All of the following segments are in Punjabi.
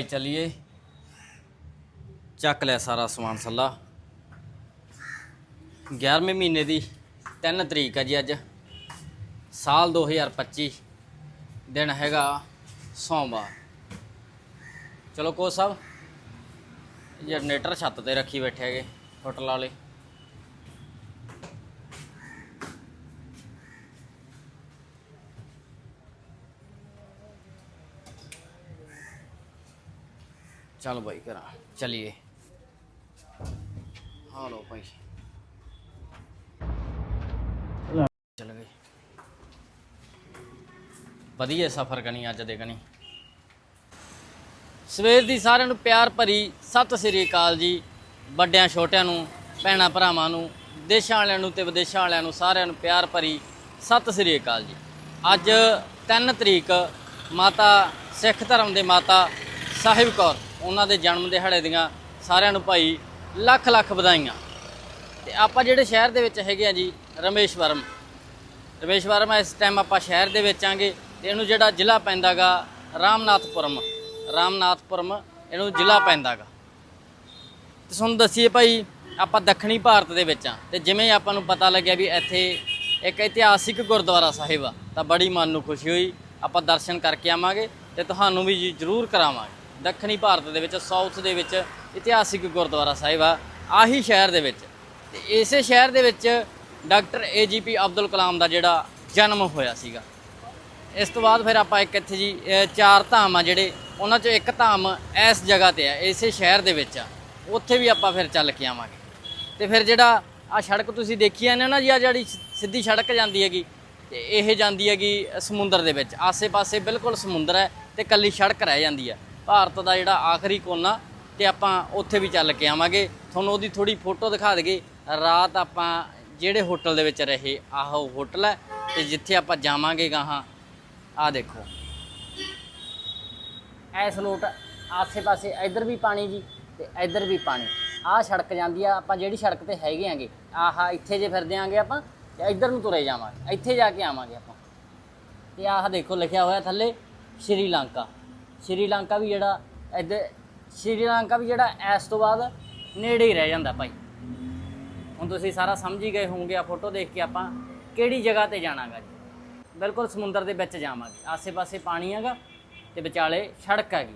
ਭਾਈ ਚੱਲੀਏ। ਚੱਕ ਲਿਆ ਸਾਰਾ ਸਮਾਨ ਸੱਲਾ। 11ਵੇਂ ਮਹੀਨੇ ਦੀ 3 ਤਰੀਕ ਹੈ ਜੀ ਅੱਜ। ਸਾਲ 2025 ਦਿਨ ਹੈਗਾ ਸੋਮਵਾਰ। ਚਲੋ ਕੋ ਸਾਹਿਬ, ਜਨਰੇਟਰ ਛੱਤ ਤੇ ਰੱਖੀ ਬੈਠੇ ਹੈਗੇ, ਹੋਟਲ ਵਾਲੇ। ਚਲ ਭਾਈ ਕਰਾਂ ਚਲਿਏ ਹਾਂ ਲੋ ਭਾਈ ਚਲ ਗਏ ਵਧੀਆ ਸਫ਼ਰ ਕਣੀ ਅੱਜ ਦੇ ਕਣੀ ਸਵੇਰ ਦੀ ਸਾਰਿਆਂ ਨੂੰ ਪਿਆਰ ਭਰੀ ਸਤਿ ਸ੍ਰੀ ਅਕਾਲ ਜੀ ਵੱਡਿਆਂ ਛੋਟਿਆਂ ਨੂੰ ਭੈਣਾਂ ਭਰਾਵਾਂ ਨੂੰ ਦੇਸ਼ਾਂ ਵਾਲਿਆਂ ਨੂੰ ਤੇ ਵਿਦੇਸ਼ਾਂ ਵਾਲਿਆਂ ਨੂੰ ਸਾਰਿਆਂ ਨੂੰ ਪਿਆਰ ਭਰੀ ਸਤਿ ਸ੍ਰੀ ਅਕਾਲ ਜੀ ਅੱਜ 3 ਤਰੀਕ ਮਾਤਾ ਸਿੱਖ ਧਰਮ ਦੇ ਮਾਤਾ ਸਾਹਿਬ ਕੌਰ ਉਹਨਾਂ ਦੇ ਜਨਮ ਦਿਹਾੜੇ ਦੀਆਂ ਸਾਰਿਆਂ ਨੂੰ ਭਾਈ ਲੱਖ ਲੱਖ ਵਧਾਈਆਂ। ਤੇ ਆਪਾਂ ਜਿਹੜੇ ਸ਼ਹਿਰ ਦੇ ਵਿੱਚ ਹੈਗੇ ਆ ਜੀ, ਰਮੇਸ਼ਵਰਮ। ਰਮੇਸ਼ਵਰਮ ਇਸ ਟਾਈਮ ਆਪਾਂ ਸ਼ਹਿਰ ਦੇ ਵਿੱਚ ਆਂਗੇ ਤੇ ਇਹਨੂੰ ਜਿਹੜਾ ਜ਼ਿਲ੍ਹਾ ਪੈਂਦਾਗਾ ਰਾਮਨਾਥਪੁਰਮ। ਰਾਮਨਾਥਪੁਰਮ ਇਹਨੂੰ ਜ਼ਿਲ੍ਹਾ ਪੈਂਦਾਗਾ। ਤੇ ਤੁਹਾਨੂੰ ਦੱਸੀਏ ਭਾਈ, ਆਪਾਂ ਦੱਖਣੀ ਭਾਰਤ ਦੇ ਵਿੱਚ ਆ। ਤੇ ਜਿਵੇਂ ਆਪਾਂ ਨੂੰ ਪਤਾ ਲੱਗਿਆ ਵੀ ਇੱਥੇ ਇੱਕ ਇਤਿਹਾਸਿਕ ਗੁਰਦੁਆਰਾ ਸਾਹਿਬ ਆ, ਤਾਂ ਬੜੀ ਮਨ ਨੂੰ ਖੁਸ਼ੀ ਹੋਈ। ਆਪਾਂ ਦਰਸ਼ਨ ਕਰਕੇ ਆਵਾਂਗੇ ਤੇ ਤੁਹਾਨੂੰ ਵੀ ਜੀ ਜ਼ਰੂਰ ਕਰਾਵਾਂਗੇ। ਦੱਖਣੀ ਭਾਰਤ ਦੇ ਵਿੱਚ ਸਾਊਥ ਦੇ ਵਿੱਚ, ਇਤਿਹਾਸਿਕ ਗੁਰਦੁਆਰਾ ਸਾਹਿਬ ਆ, ਆਹੀ ਸ਼ਹਿਰ ਦੇ ਵਿੱਚ। ਤੇ ਇਸੇ ਸ਼ਹਿਰ ਦੇ ਵਿੱਚ ਡਾਕਟਰ ਏਜੀਪੀ ਅਬਦੁਲ ਕਲਾਮ ਦਾ ਜਿਹੜਾ ਜਨਮ ਹੋਇਆ ਸੀਗਾ। ਇਸ ਤੋਂ ਬਾਅਦ ਫਿਰ ਆਪਾਂ ਇੱਕ ਇੱਥੇ ਜੀ ਚਾਰ ਧਾਮ ਆ ਜਿਹੜੇ, ਉਹਨਾਂ ਚੋਂ ਇੱਕ ਧਾਮ ਇਸ ਜਗ੍ਹਾ ਤੇ ਆ, ਇਸੇ ਸ਼ਹਿਰ ਦੇ ਵਿੱਚ ਆ। ਉੱਥੇ ਵੀ ਆਪਾਂ ਫਿਰ ਚੱਲ ਕੇ ਆਵਾਂਗੇ। ਤੇ ਫਿਰ ਜਿਹੜਾ ਆ ਸੜਕ ਤੁਸੀਂ ਦੇਖੀ ਜਾਂਦੇ ਹੋ ਨਾ ਜੀ, ਆ ਜਿਹੜੀ ਸਿੱਧੀ ਸੜਕ ਜਾਂਦੀ ਹੈਗੀ, ਤੇ ਇਹ ਜਾਂਦੀ ਹੈਗੀ ਸਮੁੰਦਰ ਦੇ ਵਿੱਚ। ਆਸੇ-ਪਾਸੇ ਬਿਲਕੁਲ ਸਮੁੰਦਰ ਹੈ ਤੇ ਕੱਲੀ ਸੜਕ ਰਹਿ ਜਾਂਦੀ ਹੈ ਭਾਰਤ ਦਾ ਜਿਹੜਾ ਆਖਰੀ ਕੋਨਾ ਤੇ ਆਪਾਂ ਉੱਥੇ ਵੀ ਚੱਲ ਕੇ ਆਵਾਂਗੇ। ਤੁਹਾਨੂੰ ਉਹਦੀ ਥੋੜੀ ਫੋਟੋ ਦਿਖਾ ਦਈਏ। ਰਾਤ ਆਪਾਂ ਜਿਹੜੇ ਹੋਟਲ ਦੇ ਵਿੱਚ ਰਹੇ, ਆਹ ਉਹ ਹੋਟਲ ਹੈ ਤੇ ਜਿੱਥੇ ਆਪਾਂ ਜਾਵਾਂਗੇ ਗਾਹਾਂ ਆ ਦੇਖੋ। ਐਸ ਲੋਟ ਆਸੇ-ਪਾਸੇ ਇੱਧਰ ਵੀ ਪਾਣੀ ਜੀ ਤੇ ਇੱਧਰ ਵੀ ਪਾਣੀ। ਆਹ ਸੜਕ ਜਾਂਦੀ ਆ, ਆਪਾਂ ਜਿਹੜੀ ਸੜਕ ਤੇ ਹੈਗੇ ਆਂਗੇ, ਆਹ ਇੱਥੇ ਜੇ ਫਿਰਦੇ ਆਂਗੇ ਆਪਾਂ ਤੇ ਇੱਧਰ ਨੂੰ ਤੁਰੇ ਜਾਵਾਂਗੇ, ਇੱਥੇ ਜਾ ਕੇ ਆਵਾਂਗੇ ਆਪਾਂ। ਤੇ ਆਹ ਦੇਖੋ, ਲਿਖਿਆ ਹੋਇਆ ਥੱਲੇ ਸ਼੍ਰੀਲੰਕਾ ਸ਼੍ਰੀਲੰਕਾ ਵੀ ਜਿਹੜਾ ਇੱਧਰ, ਸ਼੍ਰੀਲੰਕਾ ਵੀ ਜਿਹੜਾ ਇਸ ਤੋਂ ਬਾਅਦ ਨੇੜੇ ਹੀ ਰਹਿ ਜਾਂਦਾ ਭਾਈ। ਹੁਣ ਤੁਸੀਂ ਸਾਰਾ ਸਮਝ ਹੀ ਗਏ ਹੋਵੋਗੇ ਆ ਫੋਟੋ ਦੇਖ ਕੇ ਆਪਾਂ ਕਿਹੜੀ ਜਗ੍ਹਾ ਤੇ ਜਾਣਾਗਾ ਜੀ। ਬਿਲਕੁਲ ਸਮੁੰਦਰ ਦੇ ਵਿੱਚ ਜਾਵਾਂਗੇ, ਆਸੇ-ਪਾਸੇ ਪਾਣੀ ਹੈਗਾ ਤੇ ਵਿਚਾਲੇ ਸੜਕ ਹੈਗੀ।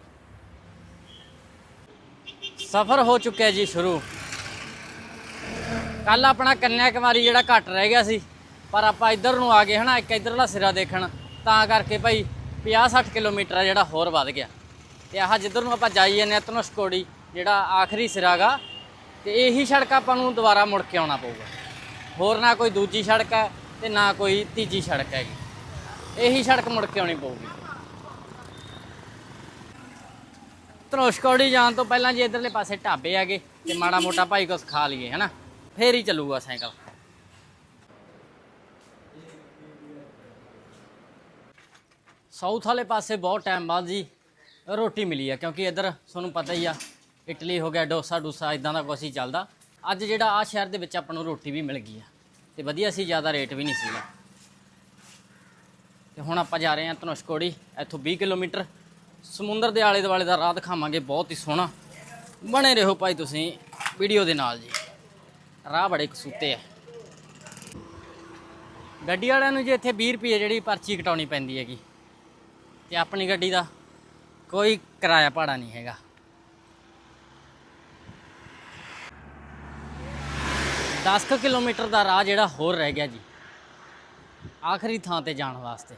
ਸਫ਼ਰ ਹੋ ਚੁੱਕਿਆ ਜੀ ਸ਼ੁਰੂ। ਕੱਲ ਆਪਣਾ ਕੰਨਿਆ ਕੁਮਾਰੀ ਜਿਹੜਾ ਘੱਟ ਰਹਿ ਗਿਆ ਸੀ, ਪਰ ਆਪਾਂ ਇੱਧਰ ਨੂੰ ਆ ਗਏ ਹਨਾ, ਇੱਕ ਇੱਧਰਲਾ ਸਿਰਾ ਦੇਖਣ। ਤਾਂ ਕਰਕੇ ਭਾਈ 50-60 ਕਿਲੋਮੀਟਰ ਆ ਜਿਹੜਾ ਹੋਰ ਵੱਧ ਗਿਆ। ਤੇ ਆਹ ਜਿੱਧਰ ਨੂੰ ਆਪਾਂ ਜਾਈ ਜਾਂਦੇ ਆ ਧਨੁਸ਼ਕੋੜੀ, ਜਿਹੜਾ ਆਖਰੀ ਸਿਰਾ ਗਾ, ਤੇ ਇਹੀ ਸੜਕ ਆਪਾਂ ਨੂੰ ਦੁਬਾਰਾ ਮੁੜ ਕੇ ਆਉਣਾ ਪਊਗਾ। ਹੋਰ ਨਾ ਕੋਈ ਦੂਜੀ ਸੜਕ ਹੈ ਤੇ ਨਾ ਕੋਈ ਤੀਜੀ ਸੜਕ ਹੈਗੀ। ਇਹੀ ਸੜਕ ਮੁੜ ਕੇ ਆਉਣੀ ਪਊਗੀ। ਧਨੁਸ਼ਕੋੜੀ ਜਾਣ ਤੋਂ ਪਹਿਲਾਂ ਜੇ ਇਧਰਲੇ ਪਾਸੇ ਢਾਬੇ ਹੈਗੇ ਤੇ ਮਾੜਾ ਮੋਟਾ ਭਾਈ ਕੁਛ ਖਾ ਲਈਏ, ਹਨਾ? ਫੇਰ ਹੀ ਚੱਲੂਗਾ ਸਾਈਕਲ। ਸਾਊਥ ਵਾਲੇ ਪਾਸੇ ਬਹੁਤ ਟਾਈਮ ਬਾਅਦ ਜੀ ਰੋਟੀ ਮਿਲੀ ਆ, ਕਿਉਂਕਿ ਇੱਧਰ ਤੁਹਾਨੂੰ ਪਤਾ ਹੀ ਆ, ਇਟਲੀ ਹੋ ਗਿਆ, ਡੋਸਾ ਡੂਸਾ ਇਦਾਂ ਦਾ ਕੁਛ ਹੀ ਚੱਲਦਾ। ਅੱਜ ਜਿਹੜਾ ਆ ਸ਼ਹਿਰ ਦੇ ਵਿੱਚ ਆਪਾਂ ਨੂੰ ਰੋਟੀ ਵੀ ਮਿਲ ਗਈ ਆ, ਤੇ ਵਧੀਆ ਸੀ, ਜ਼ਿਆਦਾ ਰੇਟ ਵੀ ਨਹੀਂ ਸੀਗਾ। ਤੇ ਹੁਣ ਆਪਾਂ ਜਾ ਰਹੇ ਹਾਂ ਧਨੁਸ਼ਕੋੜੀ, ਇੱਥੋਂ 20 ਕਿਲੋਮੀਟਰ। ਸਮੁੰਦਰ ਦੇ ਆਲੇ ਦੁਆਲੇ ਦਾ ਰਾਹ ਦਿਖਾਵਾਂਗੇ, ਬਹੁਤ ਹੀ ਸੋਹਣਾ। ਬਣੇ ਰਹੋ ਭਾਈ ਤੁਸੀਂ ਵੀਡੀਓ ਦੇ ਨਾਲ ਜੀ। ਰਾਹ ਬੜੇ ਕਸੂਤੇ ਆ। ਗੱਡੀ ਵਾਲਿਆਂ ਨੂੰ ਜੇ ਇੱਥੇ 20 ਰੁਪਏ ਜਿਹੜੀ ਪਰਚੀ ਕਟਾਉਣੀ ਪੈਂਦੀ ਹੈਗੀ ਤੇ ਆਪਣੀ ਗੱਡੀ ਦਾ ਕੋਈ ਕਿਰਾਇਆ ਭਾੜਾ ਨਹੀਂ ਹੈਗਾ। ਦਸ ਕੁ ਕਿਲੋਮੀਟਰ ਦਾ ਰਾਹ ਜਿਹੜਾ ਹੋਰ ਰਹਿ ਗਿਆ ਜੀ। ਆਖਰੀ ਥਾਂ ਤੇ ਜਾਣ ਵਾਸਤੇ।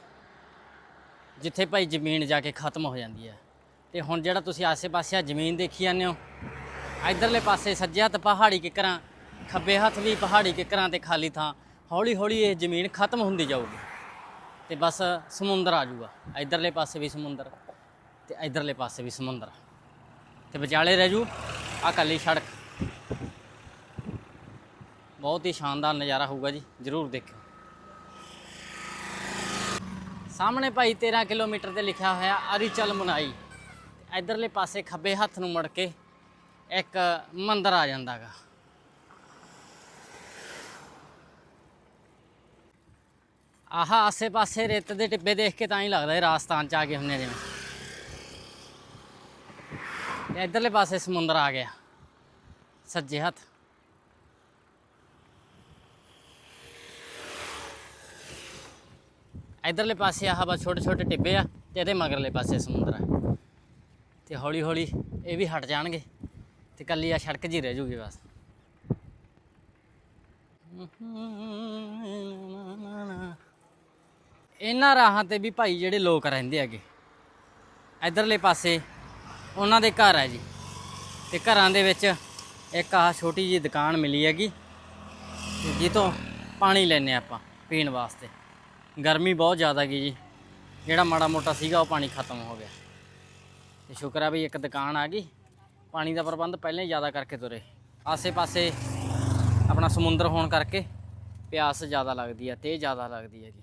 ਜਿੱਥੇ ਭਾਈ ਜ਼ਮੀਨ ਜਾ ਕੇ ਖਤਮ ਹੋ ਜਾਂਦੀ ਹੈ। ਤੇ ਹੁਣ ਜਿਹੜਾ ਤੁਸੀਂ ਆਸੇ-ਪਾਸੇ ਆ ਜ਼ਮੀਨ ਦੇਖੀ ਜਾਂਦੇ ਹੋ, ਇਧਰਲੇ ਪਾਸੇ ਸੱਜੇ ਹੱਥ ਪਹਾੜੀ ਕਿਕਰਾਂ ਖੱਬੇ ਹੱਥ ਵੀ ਪਹਾੜੀ ਕਿਕਰਾਂ ਤੇ ਖਾਲੀ ਥਾਂ, ਹੌਲੀ-ਹੌਲੀ ਇਹ ਜ਼ਮੀਨ ਖਤਮ ਹੁੰਦੀ ਜਾਊਗੀ। ਤੇ ਬਸ ਸਮੁੰਦਰ ਆ ਜਾਊਗਾ। ਇਧਰਲੇ ਪਾਸੇ ਵੀ ਸਮੁੰਦਰ ਤੇ ਇਧਰਲੇ ਪਾਸੇ ਵੀ ਸਮੁੰਦਰ। ਤੇ ਵਿਚਾਲੇ ਰਹਿ ਜੂ ਆ ਕੱਲੀ ਸੜਕ। ਬਹੁਤ ਹੀ ਸ਼ਾਨਦਾਰ ਨਜ਼ਾਰਾ ਹੋਊਗਾ ਜੀ, ਜ਼ਰੂਰ ਦੇਖਿਓ। ਸਾਹਮਣੇ ਭਾਈ 13 ਕਿਲੋਮੀਟਰ ਤੇ ਲਿਖਿਆ ਹੋਇਆ ਅਰੀਚਲ ਮਨਾਈ। ਇਧਰਲੇ ਪਾਸੇ ਖੱਬੇ ਹੱਥ ਨੂੰ ਮੁੜ ਕੇ ਇੱਕ ਮੰਦਰ ਆ ਜਾਂਦਾਗਾ। ਆਹ ਆਸੇ ਪਾਸੇ ਰੇਤ ਦੇ ਟਿੱਬੇ ਦੇਖ ਕੇ ਤਾਂ ਹੀ ਲੱਗਦਾ ਇਹ ਰਾਜਸਥਾਨ ਚ ਆ ਗਏ ਹੁੰਨੇ ਜਿਵੇਂ ਤੇ ਇਧਰਲੇ ਪਾਸੇ ਸਮੁੰਦਰ ਆ ਗਿਆ ਸੱਜੇ ਹੱਥ ਇਧਰਲੇ ਪਾਸੇ ਆਹ ਬਸ ਛੋਟੇ ਛੋਟੇ ਟਿੱਬੇ ਆ ਤੇ ਇਹਦੇ ਮਗਰਲੇ ਪਾਸੇ ਸਮੁੰਦਰ ਆ ਤੇ ਹੌਲੀ ਹੌਲੀ ਇਹ ਵੀ ਹਟ ਜਾਣਗੇ ਤੇ ਕੱਲੀ ਆ ਸੜਕ ਜੀ ਰਹਿ ਜੂਗੀ ਬਸ ਇਹਨਾਂ ਰਾਹਾਂ ਤੇ ਵੀ ਭਾਈ ਜਿਹੜੇ ਲੋਕ ਰਹਿੰਦੇ ਹੈਗੇ। ਇਧਰਲੇ ਪਾਸੇ ਉਹਨਾਂ ਦੇ ਘਰ ਹੈ ਜੀ। ਤੇ ਘਰਾਂ ਦੇ ਵਿੱਚ ਇੱਕ ਆਹ ਛੋਟੀ ਜੀ ਦੁਕਾਨ ਮਿਲੀ ਹੈਗੀ। ਤੇ ਜਿੱਥੋਂ ਪਾਣੀ ਲੈਨੇ ਆਪਾਂ ਪੀਣ ਵਾਸਤੇ। ਗਰਮੀ ਬਹੁਤ ਜ਼ਿਆਦਾ ਗਈ ਜੀ। ਜਿਹੜਾ ਮਾੜਾ ਮੋਟਾ ਸੀਗਾ ਉਹ ਪਾਣੀ ਖਤਮ ਹੋ ਗਿਆ। ਤੇ ਸ਼ੁਕਰ ਆ ਵੀ ਇੱਕ ਦੁਕਾਨ ਆ ਗਈ। ਪਾਣੀ ਦਾ ਪ੍ਰਬੰਧ ਪਹਿਲਾਂ ਹੀ ਜ਼ਿਆਦਾ ਕਰਕੇ ਤੁਰੇ। ਆਸੇ-ਪਾਸੇ ਆਪਣਾ ਸਮੁੰਦਰ ਹੋਣ ਕਰਕੇ ਪਿਆਸ ਜ਼ਿਆਦਾ ਲੱਗਦੀ ਹੈ ਤੇ ਜ਼ਿਆਦਾ ਲੱਗਦੀ ਹੈ ਜੀ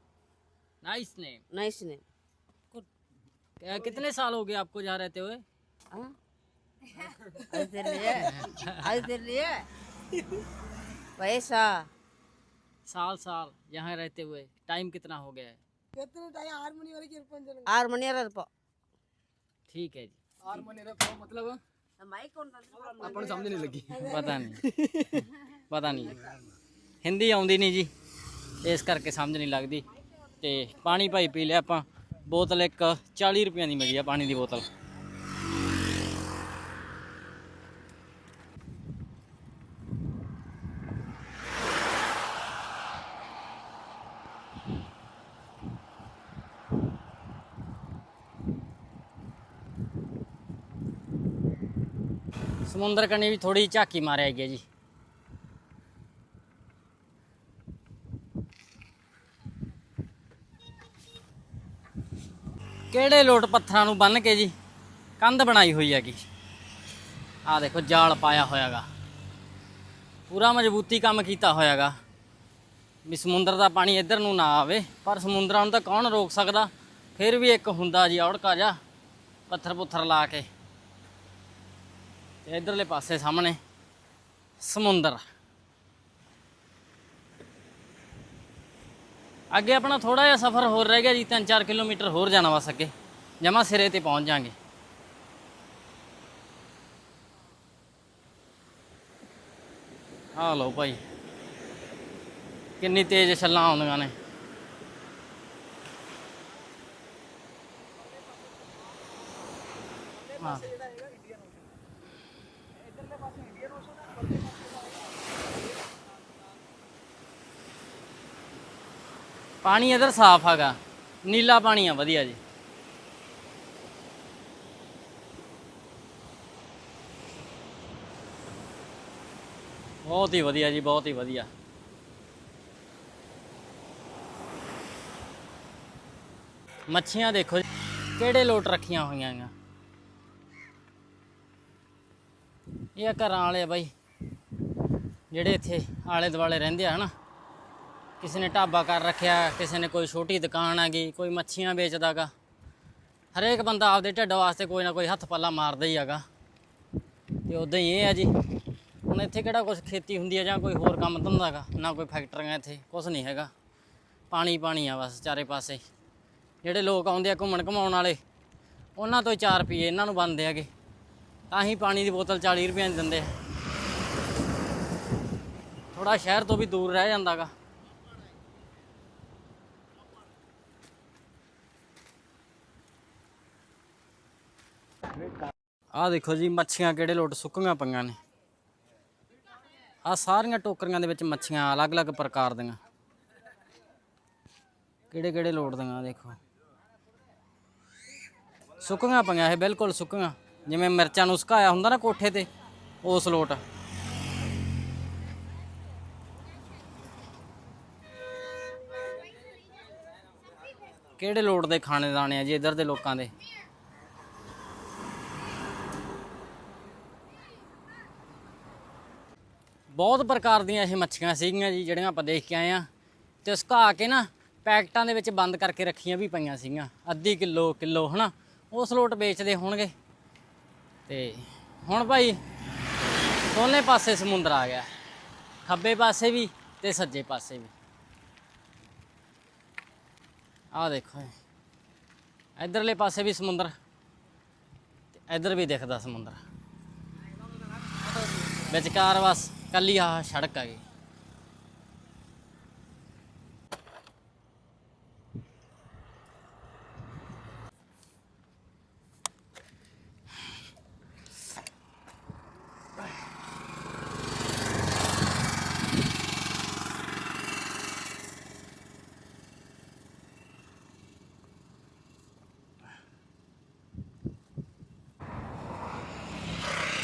नाइस नेम नाइस नेम कितने साल हो गए आपको जा रहते हुए? पैसा साल साल यहाँ रहते हुए टाइम कितना हो गया है? ಆರು ಮಣಿಯರ ಇರ್ಪ ठीक है जी। आर महीने रखो मतलब माइक कौन अपन समझ नहीं लगी। पता नहीं। पता नहीं। हिंदी आँदी नहीं जी। इस करके समझ नहीं लगती। ਤੇ ਪਾਣੀ ਭਾਈ ਪੀ ਲਿਆ ਆਪਾਂ। ਬੋਤਲ ਇੱਕ 40 ਰੁਪਏ ਦੀ ਮਿਲੀ ਆ ਪਾਣੀ ਦੀ ਬੋਤਲ। ਸਮੁੰਦਰ ਕਣੀ ਵੀ ਥੋੜੀ ਝਾਕੀ ਮਾਰਿਆ ਗਿਆ ਜੀ। ਕਿਹੜੇ ਲੋਟ ਪੱਥਰਾਂ ਨੂੰ ਬੰਨ ਕੇ ਜੀ? ਕੰਧ ਬਣਾਈ ਹੋਈ ਹੈਗੀ। ਆ ਦੇਖੋ, ਜਾਲ ਪਾਇਆ ਹੋਇਆਗਾ। ਪੂਰਾ ਮਜ਼ਬੂਤੀ ਕੰਮ ਕੀਤਾ ਹੋਇਆਗਾ। ਵੀ ਸਮੁੰਦਰ ਦਾ ਪਾਣੀ ਇੱਧਰ ਨੂੰ ਨਾ ਆਵੇ, ਪਰ ਸਮੁੰਦਰਾਂ ਨੂੰ ਤਾਂ ਕੌਣ ਰੋਕ ਸਕਦਾ? ਫਿਰ ਵੀ ਇੱਕ ਹੁੰਦਾ ਜੀ, ਔੜਕਾ ਜਾ ਪੱਥਰ ਪੁੱਥਰ ਲਾ ਕੇ। ਤੇ ਇਧਰਲੇ ਪਾਸੇ ਸਾਹਮਣੇ ਸਮੁੰਦਰ। ਅੱਗੇ ਆਪਣਾ ਥੋੜਾ ਜਿਹਾ ਸਫ਼ਰ ਹੋਰ ਰਹਿ ਗਿਆ ਜੀ 3-4 ਕਿਲੋਮੀਟਰ ਹੋਰ ਜਾਣਾ ਵਸ ਅੱਗੇ ਜਮਾ ਸਿਰੇ ਤੇ ਪਹੁੰਚ ਜਾਾਂਗੇ। ਆ ਲਓ ਭਾਈ। ਕਿੰਨੀ ਤੇਜ਼ ਛੱਲਾਂ ਆਉਂਦੀਆਂ ਨੇ। ਹਾਂ। ਪਾਣੀ ਇਧਰ ਸਾਫ਼ ਹੈਗਾ। ਨੀਲਾ ਪਾਣੀ ਆ ਵਧੀਆ ਜੀ। ਬਹੁਤ ਹੀ ਵਧੀਆ ਜੀ ਬਹੁਤ ਹੀ ਵਧੀਆ। ਮੱਛੀਆਂ ਦੇਖੋ ਜੀ, ਕਿਹੜੇ ਲੋਟ ਰੱਖੀਆਂ ਹੋਈਆਂ ਆ ਇਹ ਘਰਾਂ ਵਾਲੇ ਆ ਬਾਈ ਜਿਹੜੇ ਇੱਥੇ ਆਲੇ ਦੁਆਲੇ ਰਹਿੰਦੇ ਆ ਹਨਾ। ਕਿਸੇ ਨੇ ਢਾਬਾ ਕਰ ਰੱਖਿਆ, ਕਿਸੇ ਨੇ ਕੋਈ ਛੋਟੀ ਦੁਕਾਨ ਹੈਗੀ ਕੋਈ ਮੱਛੀਆਂ ਵੇਚਦਾਗਾ ਹਰੇਕ ਬੰਦਾ ਆਪਦੇ ਢਿੱਡ ਵਾਸਤੇ ਕੋਈ ਨਾ ਕੋਈ ਹੱਥ ਪੱਲਾ ਮਾਰਦਾ ਹੀ ਹੈਗਾ। ਤੇ ਉਦਾਂ ਹੀ ਇਹ ਆ ਜੀ। ਹੁਣ ਇੱਥੇ ਕਿਹੜਾ ਕੁਝ ਖੇਤੀ ਹੁੰਦੀ ਹੈ ਜਾਂ ਕੋਈ ਹੋਰ ਕੰਮ ਧੰਦਾ ਹੈਗਾ ਨਾ ਕੋਈ ਫੈਕਟਰੀਆਂ ਇੱਥੇ ਕੁਝ ਨਹੀਂ ਹੈਗਾ। ਪਾਣੀ ਪਾਣੀ ਆ ਬਸ ਚਾਰੇ ਪਾਸੇ। ਜਿਹੜੇ ਲੋਕ ਆਉਂਦੇ ਆ ਘੁੰਮਣ ਘਮਾਉਣ ਵਾਲੇ, ਉਹਨਾਂ ਤੋਂ ਹੀ 4 ਰੁਪਏ ਇਹਨਾਂ ਨੂੰ ਬਣਦੇ ਹੈਗੇ। ਤਾਂ ਹੀ ਪਾਣੀ ਦੀ ਬੋਤਲ 40 ਰੁਪਏ ਦੀ ਦਿੰਦੇ ਆ। ਥੋੜਾ ਸ਼ਹਿਰ ਤੋਂ ਵੀ ਦੂਰ ਰਹਿ ਜਾਂਦਾਗਾ ਆਹ ਦੇਖੋ ਜੀ, ਮੱਛੀਆਂ ਕਿਹੜੇ ਲੋਟ ਸੁੱਕੀਆਂ ਪਈਆਂ ਨੇ। ਆਹ ਸਾਰੀਆਂ ਟੋਕਰੀਆਂ ਦੇ ਵਿੱਚ ਮੱਛੀਆਂ ਅਲੱਗ-ਅਲੱਗ ਪ੍ਰਕਾਰ ਦੀਆਂ। ਕਿਹੜੇ ਕਿਹੜੇ ਲੋਟ ਦੀਆਂ ਦੇਖੋ। ਸੁੱਕੀਆਂ ਪਈਆਂ, ਇਹ ਬਿਲਕੁਲ ਸੁੱਕੀਆਂ। ਜਿਵੇਂ ਮਿਰਚਾਂ ਨੂੰ ਸੁਕਾਇਆ ਹੁੰਦਾ ਨਾ ਕੋਠੇ ਤੇ, ਉਸ ਲੋਟ। ਕਿਹੜੇ ਲੋਟ ਦੇ ਖਾਣੇ ਦਾਣੇ ਆ ਜੀ, ਇੱਧਰ ਦੇ ਲੋਕਾਂ ਦੇ? ਬਹੁਤ ਪ੍ਰਕਾਰ ਦੀਆਂ ਇਹ ਮੱਛੀਆਂ ਸੀਗੀਆਂ ਜੀ, ਜਿਹੜੀਆਂ ਆਪਾਂ ਦੇਖ ਕੇ ਆਏ ਆ ਤੇ ਸੁਕਾ ਕੇ ਨਾ ਪੈਕਟਾਂ ਦੇ ਵਿੱਚ ਬੰਦ ਕਰਕੇ ਰੱਖੀਆਂ ਵੀ ਪਈਆਂ ਸੀਗੀਆਂ। ਅੱਧੀ ਕਿਲੋ ਕਿਲੋ, ਹਨਾ? ਉਹ ਸਲੋਟ ਵੇਚਦੇ ਹੋਣਗੇ। ਤੇ ਹੁਣ ਭਾਈ ਦੋਨੇ ਪਾਸੇ ਸਮੁੰਦਰ ਆ ਗਿਆ। ਖੱਬੇ ਪਾਸੇ ਵੀ ਤੇ ਸੱਜੇ ਪਾਸੇ ਵੀ। ਆਹ ਦੇਖੋ ਇਹ। ਇੱਧਰਲੇ ਪਾਸੇ ਵੀ ਸਮੁੰਦਰ। ਤੇ ਇੱਧਰ ਵੀ ਦਿਖਦਾ ਸਮੁੰਦਰ। ਵਿਚਕਾਰ ਬਸ ਕੱਲੀ ਆਹ ਸੜਕ ਆ ਗਈ।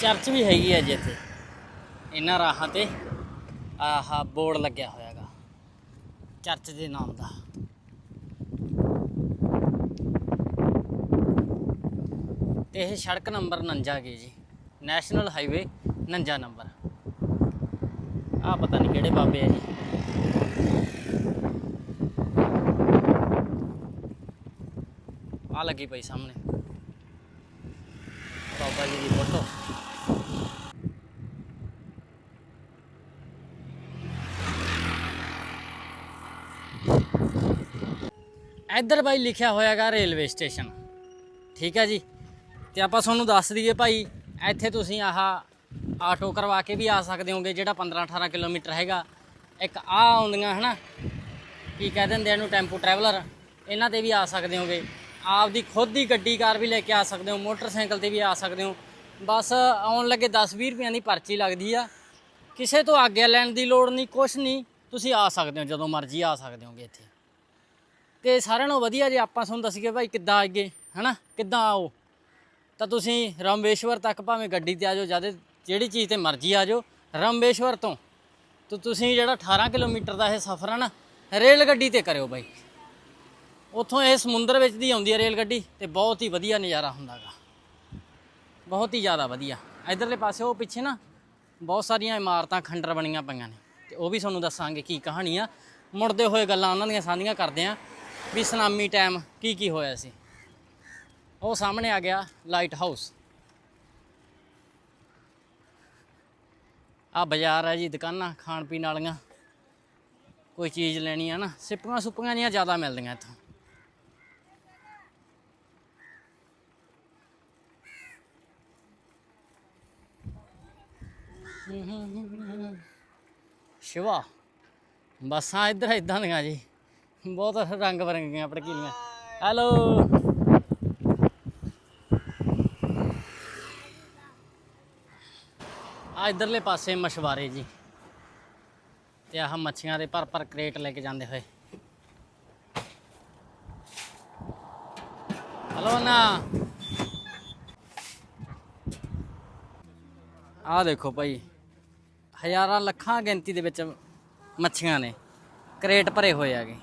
ਚਰਚ ਵੀ ਹੈਗੀ ਹੈ ਜੀ ਇੱਥੇ। ਇਹਨਾਂ ਰਾਹਾਂ ਤੇ ਆਹਾ ਬੋਰਡ ਲੱਗਿਆ ਹੋਇਆਗਾ ਚਰਚ ਦੇ ਨਾਮ ਦਾ ਤੇ ਇਹ ਸੜਕ ਨੰਬਰ 49 ਗਈ ਜੀ ਨੈਸ਼ਨਲ ਹਾਈਵੇ 49 ਨੰਬਰ ਆ ਪਤਾ ਨਹੀਂ ਕਿਹੜੇ ਬਾਬੇ ਆ ਜੀ ਆ ਲੱਗੀ ਪਈ ਸਾਹਮਣੇ ਬਾਬਾ ਜੀ ਦੀ ਫੋਟੋ ਇੱਧਰ ਬਾਈ ਲਿਖਿਆ ਹੋਇਆਗਾ ਰੇਲਵੇ ਸਟੇਸ਼ਨ। ਠੀਕ ਹੈ ਜੀ। ਤੇ ਆਪਾਂ ਤੁਹਾਨੂੰ ਦੱਸ ਦਈਏ ਭਾਈ, ਇੱਥੇ ਤੁਸੀਂ ਆਹ ਆਟੋ ਕਰਵਾ ਕੇ ਵੀ ਆ ਸਕਦੇ ਹੋਗੇ, ਜਿਹੜਾ 15 18 ਕਿਲੋਮੀਟਰ ਹੈਗਾ। ਇੱਕ ਆ ਆਉਂਦੀਆਂ, ਹਨਾ? ਕੀ ਕਹਿ ਦਿੰਦੇ ਇਹਨੂੰ, ਟੈਂਪੂ ਟਰੈਵਲਰ? ਇਹਨਾਂ ਤੇ ਵੀ ਆ ਸਕਦੇ ਹੋਗੇ। ਆਪ ਦੀ ਖੁਦ ਦੀ ਗੱਡੀ, ਕਾਰ ਵੀ ਲੈ ਕੇ ਆ ਸਕਦੇ ਹੋ, ਮੋਟਰਸਾਈਕਲ ਤੇ ਵੀ ਆ ਸਕਦੇ ਹੋ। ਬਸ ਆਉਣ ਲੱਗੇ 10-20 ਰੁਪਈਆਂ ਦੀ ਪਰਚੀ ਲੱਗਦੀ ਆ। ਕਿਸੇ ਤੋਂ ਆਗਿਆ ਲੈਣ ਦੀ ਲੋੜ ਨਹੀਂ, ਕੁਛ ਨਹੀਂ। ਤੁਸੀਂ ਆ ਸਕਦੇ ਹੋ ਜਦੋਂ ਮਰਜ਼ੀ ਆ ਸਕਦੇ ਹੋਗੇ ਇੱਥੇ। ਤੇ ਸਾਰਿਆਂ ਨਾਲੋਂ ਵਧੀਆ ਜੇ ਆਪਾਂ ਤੁਹਾਨੂੰ ਦੱਸੀਏ ਭਾਈ ਕਿੱਦਾਂ ਅੱਗੇ, ਹਨਾ? ਕਿੱਦਾਂ ਆਓ? ਤਾਂ ਤੁਸੀਂ ਰਾਮੇਸ਼ਵਰ ਤੱਕ ਭਾਵੇਂ ਗੱਡੀ ਤੇ ਆ ਜਾਓ ਜਦ ਜਿਹੜੀ ਚੀਜ਼ ਤੇ ਮਰਜ਼ੀ ਆ ਜਾਓ, ਰਾਮੇਸ਼ਵਰ ਤੋਂ। ਤਾਂ ਤੁਸੀਂ ਜਿਹੜਾ 18 ਕਿਲੋਮੀਟਰ ਦਾ ਇਹ ਸਫ਼ਰ ਹੈ ਨਾ, ਰੇਲ ਗੱਡੀ ਤੇ ਕਰਿਓ ਬਾਈ ਉੱਥੋਂ ਇਹ ਸਮੁੰਦਰ ਵਿੱਚ ਦੀ ਆਉਂਦੀ ਹੈ ਰੇਲ ਗੱਡੀ ਤੇ ਬਹੁਤ ਹੀ ਵਧੀਆ ਨਜ਼ਾਰਾ ਹੁੰਦਾਗਾ। ਬਹੁਤ ਹੀ ਜ਼ਿਆਦਾ ਵਧੀਆ। ਇਧਰਲੇ ਪਾਸੇ ਉਹ ਪਿੱਛੇ ਨਾ ਬਹੁਤ ਸਾਰੀਆਂ ਇਮਾਰਤਾਂ, ਖੰਡਰ ਬਣੀਆਂ ਪਈਆਂ ਨੇ। ਤੇ ਉਹ ਵੀ ਤੁਹਾਨੂੰ ਦੱਸਾਂਗੇ ਕੀ ਕਹਾਣੀ ਆ। ਮੁੜਦੇ ਹੋਏ ਗੱਲਾਂ ਉਹਨਾਂ ਦੀਆਂ ਸਾਂਝੀਆਂ ਕਰਦੇ ਆ। ਵੀ ਸੁਨਾਮੀ ਟਾਈਮ ਕੀ ਕੀ ਹੋਇਆ ਸੀ? ਉਹ ਸਾਹਮਣੇ ਆ ਗਿਆ ਲਾਈਟ ਹਾਊਸ ਆ ਬਾਜ਼ਾਰ ਹੈ ਜੀ, ਦੁਕਾਨਾਂ ਖਾਣ ਪੀਣ ਵਾਲੀਆਂ। ਕੋਈ ਚੀਜ਼ ਲੈਣੀ ਹੈ ਨਾ, ਸਿੱਪੀਆਂ ਸੁੱਪੀਆਂ ਜੀਆਂ ਜ਼ਿਆਦਾ ਮਿਲਦੀਆਂ ਇੱਥੋਂ। ਸ਼ਿਵਾ, ਬੱਸਾਂ ਇੱਧਰ ਇਦਾਂ ਦੀਆਂ ਜੀ। ਬਹੁਤ ਰੰਗ ਬਰੰਗੀਆਂ ਭੜਕੀਲੀਆਂ। ਹੈਲੋ ਆ ਇਧਰਲੇ ਪਾਸੇ ਮਛਵਾਰੇ ਜੀ। ਤੇ ਆਹ ਮੱਛੀਆਂ ਦੇ ਭਰ ਭਰ ਕ੍ਰੇਟ ਲੈ ਕੇ ਜਾਂਦੇ ਹੋਏ। ਹਲੋ ਨਾ। ਆ ਦੇਖੋ ਭਾਈ, ਹਜ਼ਾਰਾਂ ਲੱਖਾਂ ਗਿਣਤੀ ਦੇ ਵਿੱਚ ਮੱਛੀਆਂ ਨੇ। ਕ੍ਰੇਟ ਭਰੇ ਹੋਏ ਆਗੇ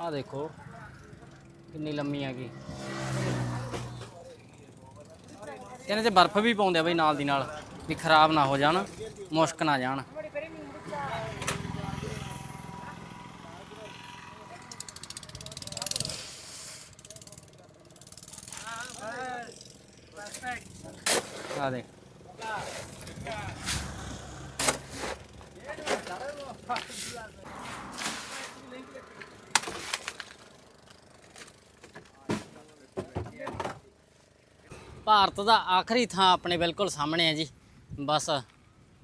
ਆ ਦੇਖੋ, ਕਿੰਨੀ ਲੰਮੀ ਹੈਗੀ ਇਹਨਾਂ 'ਚ ਬਰਫ਼ ਵੀ ਪਾਉਂਦੇ ਆ ਬਈ ਨਾਲ ਦੀ ਨਾਲ, ਵੀ ਖਰਾਬ ਨਾ ਹੋ ਜਾਣ, ਮੁਸ਼ਕ ਨਾ ਜਾਣ। ਆ ਦੇਖ। ਭਾਰਤ ਦਾ ਆਖਰੀ ਥਾਂ ਆਪਣੇ ਬਿਲਕੁਲ ਸਾਹਮਣੇ ਹੈ ਜੀ। ਬਸ